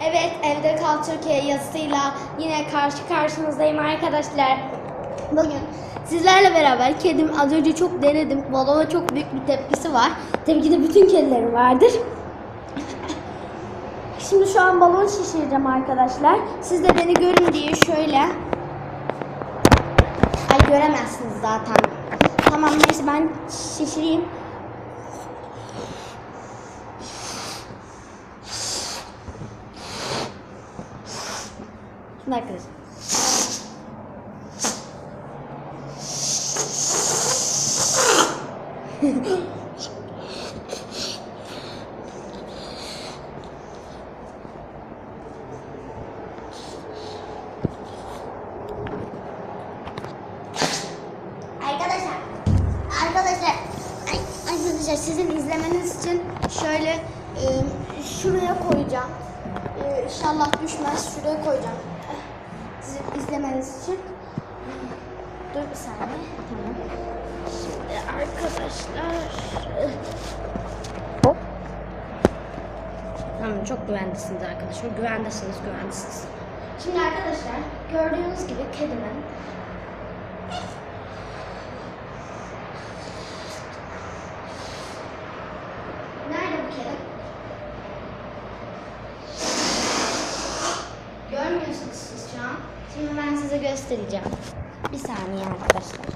Evet, Evde Kal Türkiye yazısıyla yine karşı karşınızdayım arkadaşlar. Bugün sizlerle beraber kedim az önce çok denedim. Balona çok büyük bir tepkisi var. Tabii ki de bütün kedilerin vardır. Şimdi şu an balon şişireceğim arkadaşlar. Siz de beni görün diye şöyle. Ay göremezsiniz zaten. Tamam neyse ben şişireyim. Şimdi arkadaşlar. Arkadaşlar, arkadaşlar, sizin izlemeniz için şöyle e, şuraya koyacağım. E, inşallah düşmez. Şuraya koyacağım. İzlemeniz için. Dur bir saniye. Tamam. Şimdi arkadaşlar. eh. Hop. Tamam çok güvendesiniz arkadaşlar. Güvendesiniz, güvendesiniz. Şimdi arkadaşlar gördüğünüz gibi kedimin Nerede bu kedi? Görmüyorsunuz siz şu an. Şimdi ben size göstereceğim. Bir saniye arkadaşlar.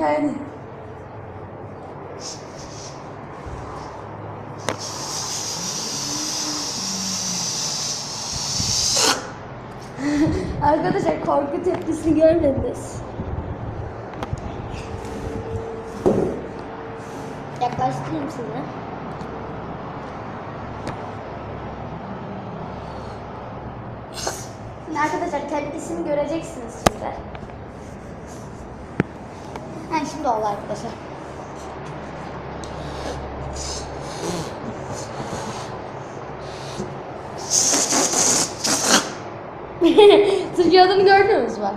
Yani Arkadaşlar korku tepkisini görmediniz. Yaklaştırayım size. Şimdi arkadaşlar tepkisini göreceksiniz şimdi. Ha şimdi oldu arkadaşlar. Sıçradığını gördünüz mü?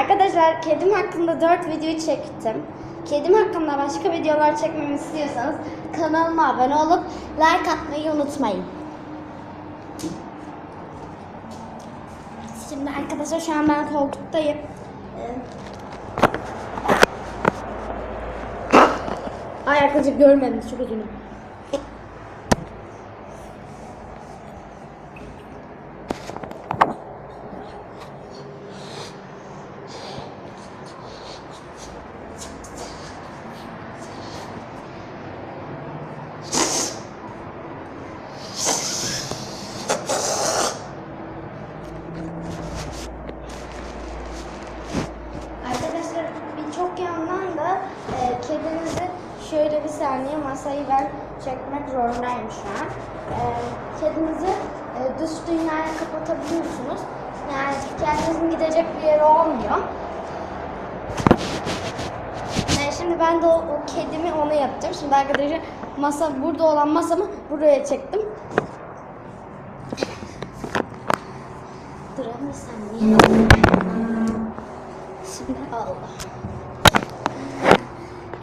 Arkadaşlar kedim hakkında 4 video çektim. Kedim hakkında başka videolar çekmemi istiyorsanız kanalıma abone olup like atmayı unutmayın. Şimdi arkadaşlar şu an ben koltuktayım. Ee, Ay arkadaşlar görmedim çok üzüldüm. Arkadaşlar birçok yandan da e, kedinizi şöyle bir masayı ben çekmek zorundayım şu an. E, kedinizi e, dış dünyaya kapatabiliyorsunuz. Yani kendinizin gidecek bir yeri olmuyor. E, şimdi ben de o, o kedimi ona yapacağım. Şimdi arkadaşlar masa burada olan masamı buraya çektim. Durun bir saniye. Şimdi Allah.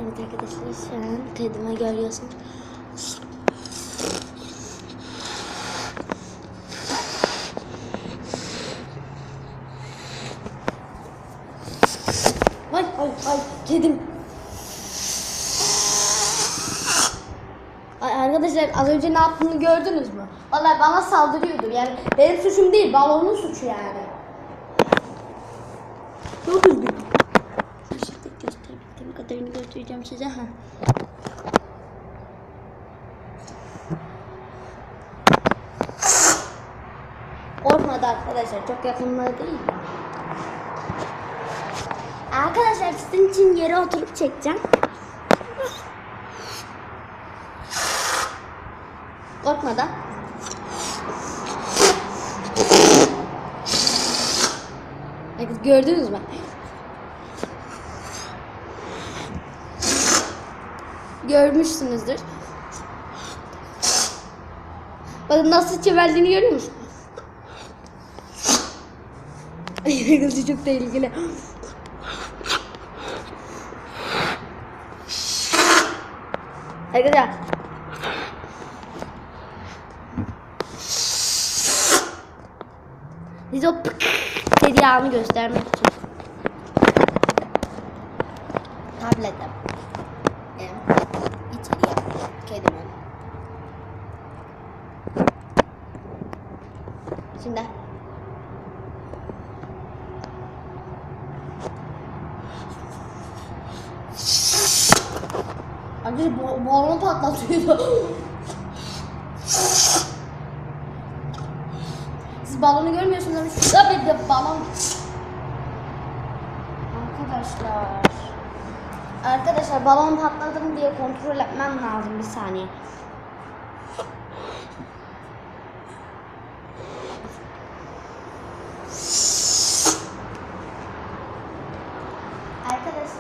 Evet arkadaşlar şu an kedime görüyorsunuz. Ay ay ay kedim. Ay arkadaşlar az önce ne yaptığını gördünüz mü? Vallahi bana saldırıyordu. Yani benim suçum değil, balonun suçu yani. Çok üzgünüm. Kadarını göstereceğim size. Ha. Korkmadı arkadaşlar. Çok yakınlığı değil. Arkadaşlar sizin için yere oturup çekeceğim. Korkmadan. Gördünüz mü? Görmüşsünüzdür. Bakın nasıl çevirdiğini görüyor musun? Arkadaşlar çok tehlikeli. Arkadaşlar. Biz o pık dediği anı göstermek için. Tabletim. Benim içeriye kedimin. Şimdi. Arkadaşlar bo balonu patlatıyordu. Siz balonu görmüyorsunuz şurada bir de balon. Arkadaşlar. Arkadaşlar balon patladı mı diye kontrol etmem lazım bir saniye.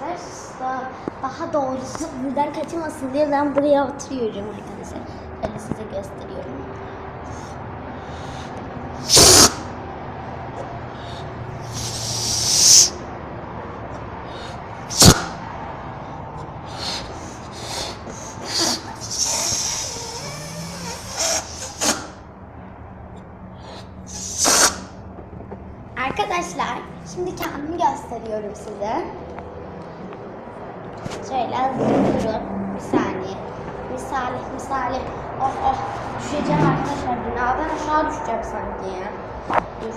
Arkadaşlar da- daha doğrusu buradan kaçamasın diye ben buraya oturuyorum arkadaşlar. Hadi size gösteriyorum. Arkadaşlar şimdi kendimi gösteriyorum size. Şöyle durun. Bir saniye. Misali, misali. Oh oh. Düşeceğim arkadaşlar. Binadan aşağı düşeceğim sanki ya. Dur.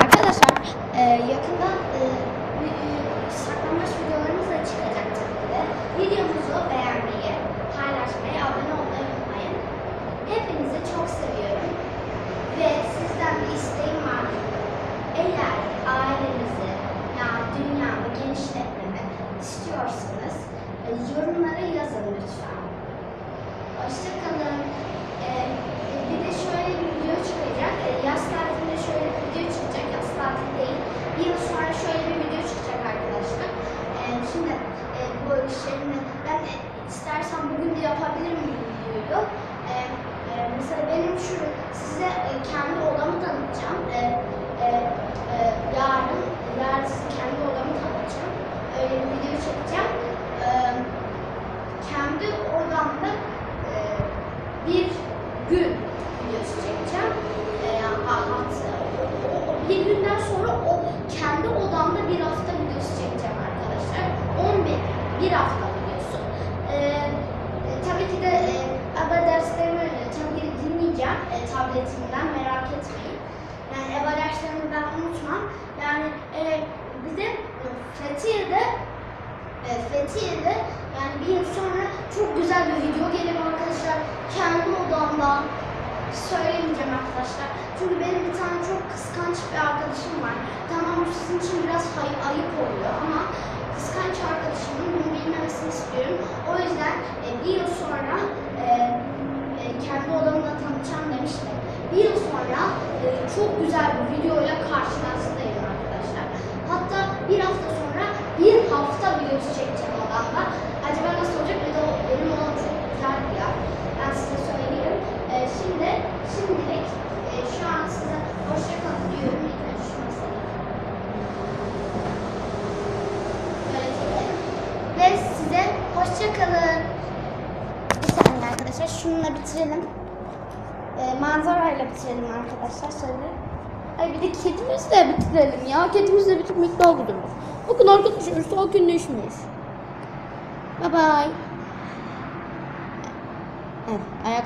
Arkadaşlar e, yakında e, bir- e, saklanmaç videolarımız da çıkacak tabii de. Videomuzu beğenmeyi, paylaşmayı, abone olmayı unutmayın. Hepinizi çok seviyorum. Ve sizden bir isteğim var. Eğer ailenizi, yani dünyamı genişletmemi istiyorsanız e, yorumlara yazın lütfen. Hoşçakalın. Ee, bir de şöyle bir video çıkacak. Ee, yaz tatilinde şöyle bir video çıkacak. Yaz tatil değil. Bir yıl sonra şöyle bir video çıkacak arkadaşlar. Ee, şimdi e, bu işlerini ben e, istersen bugün de yapabilirim bu videoyu. Ee, e, mesela benim şu size e, kendi odamı tanıtacağım. Ee, e, e, yarın, yarın size kendi odamı tanıtacağım. Öyle bir video çekeceğim. Ee, kendi odamda e, bir gün videosu çekeceğim. E, hatta o, o bir günden sonra o kendi odamda bir hafta videosu çekeceğim arkadaşlar. 11 bir hafta videosu. E, e, tabii ki de e, ABA derslerimi tabii ki dinleyeceğim e, tabletimden merak etmeyin. Yani EBA derslerimi ben unutmam. Yani e, bir de e, Fethiye'de e, Fethiye'de yani bir yıl sonra çok güzel bir video geliyor arkadaşlar. Kendi odamda söylemeyeceğim arkadaşlar. Çünkü benim bir tane çok kıskanç bir arkadaşım var. Tamam bu sizin için biraz hay- ayıp oluyor ama kıskanç arkadaşımın bunu bilmemesini istiyorum. O yüzden e, bir yıl sonra e, e, kendi odamda tanıtacağım demiştim. Bir yıl sonra e, çok güzel bir videoyla karşınızdayım arkadaşlar. Hatta bir hafta sonra bir hafta videosu çekeceğim odamda. Acaba nasıl olacak? Bir de o benim odam çok güzel bir yer. Ben size söyleyeyim. E, şimdi, şimdilik e, şu an size hoşça kalın diyorum. İlk önce şu masayı böyle çekelim. Ve size hoşça kalın. Bir saniye arkadaşlar. Şununla bitirelim. E, manzarayla bitirelim arkadaşlar. Söyle. Ay bir de kedimizle bitirelim ya. Kedimizle bitirmek daha güzel. Bakın arkadaşlar sakinleşmiş. Bye bye.